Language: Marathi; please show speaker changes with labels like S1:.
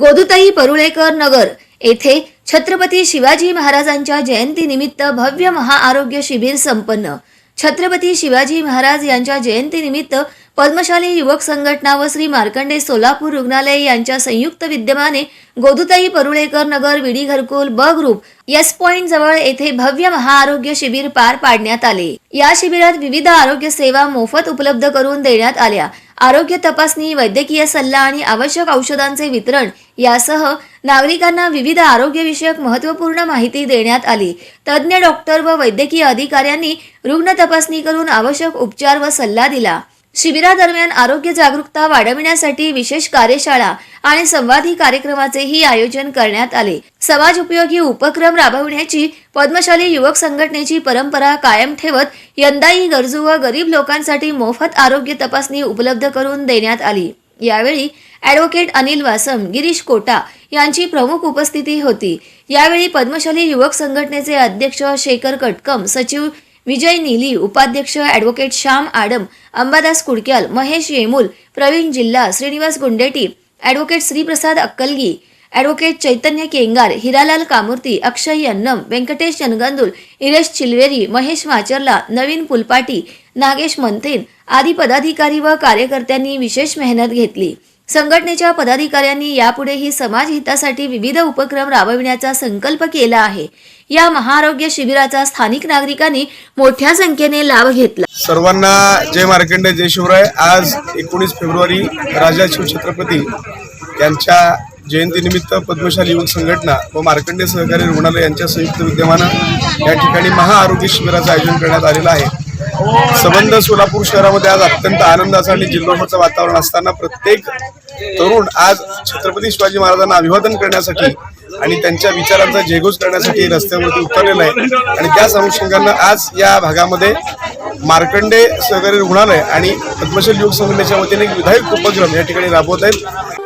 S1: गोदुताई परुळेकर नगर येथे छत्रपती शिवाजी महाराजांच्या जयंतीनिमित्त भव्य महाआरोग्य शिबिर संपन्न. छत्रपती शिवाजी महाराज यांच्या जयंतीनिमित्त पद्मशाली युवक संघटना व श्री मार्कंडे सोलापूर रुग्णालय यांच्या संयुक्त विद्यमाने गोदुताई परुळेकर नगर विडी घरकुल ब ग्रुप यस पॉइंट जवळ येथे भव्य महाआरोग्य शिबिर पार पाडण्यात आले. या शिबिरात विविध आरोग्य सेवा मोफत उपलब्ध करून देण्यात आल्या. आरोग्य तपासणी वैद्यकीय सल्ला आणि आवश्यक औषधांचे वितरण यासह नागरिकांना विविध आरोग्यविषयक महत्त्वपूर्ण माहिती देण्यात आली. तज्ज्ञ डॉक्टर व वैद्यकीय अधिकाऱ्यांनी रुग्ण तपासणी करून आवश्यक उपचार व सल्ला दिला. शिबिरादरम्यान आरोग्य जागरूकता वाढविण्यासाठी विशेष कार्यशाळा आणि संवादी कार्यक्रमाचेही आयोजन करण्यात आले. समाज उपयोगी उपक्रम राबविण्याची पद्मशाली युवक संघटनेची परंपरा कायम ठेवत यंदाही गरजू व गरीब लोकांसाठी मोफत आरोग्य तपासणी उपलब्ध करून देण्यात आली. यावेळी ॲडव्होकेट अनिल वासम गिरीश कोटा यांची प्रमुख उपस्थिती होती. यावेळी पद्मशाली युवक संघटनेचे अध्यक्ष शेखर कटकम सचिव विजय निली उपाध्यक्ष ॲडव्होकेट श्याम आडम अंबादास कुडक्याल महेश येमूल प्रवीण जिल्हा श्रीनिवास गुंडेटी ॲडव्होकेट श्रीप्रसाद अक्कलगी ॲडव्होकेट चैतन्य केंगार हिरालाल कामूर्ती अक्षय अन्नम व्यंकटेश जनगंदुल इरेश चिलवेरी महेश माचरला नवीन पुलपाटी नागेश मंथेन आदी पदाधिकारी व कार्यकर्त्यांनी विशेष मेहनत घेतली. संघटनेच्या पदाधिकाऱ्यांनी यापुढेही समाज हितासाठी विविध उपक्रम राबविण्याचा संकल्प केला आहे. या महाआरोग्य शिबिराचा स्थानिक नागरिकांनी मोठ्या संख्येने लाभ घेतला.
S2: सर्वांना जय मार्कंड जय शिवराय. आज एकोणीस फेब्रुवारी राजा शिवछत्रपती यांच्या जयंतीनिमित्त पद्मशाली युवक संघटना व मार्कंडे सहकारी रुग्णालय यांच्या संयुक्त विद्यमानं या ठिकाणी महाआरोग्य शिबिराचं आयोजन करण्यात आलेलं आहे. संबंध सोलापूर शहरामध्ये आज अत्यंत आनंदाचं आणि जिल्हाचं वातावरण असताना प्रत्येक तरुण आज छत्रपती शिवाजी महाराजांना अभिवादन करण्यासाठी आणि त्यांच्या विचारांचा जयघोष करण्यासाठी रस्त्यावरती उतरलेलं आहे. आणि त्याच अनुषंगानं आज या भागामध्ये मार्कंडे सहकारी रुग्णालय आणि पद्मशल युवक संघटनेच्या वतीने एक विधायक उपक्रम या ठिकाणी राबवत आहेत.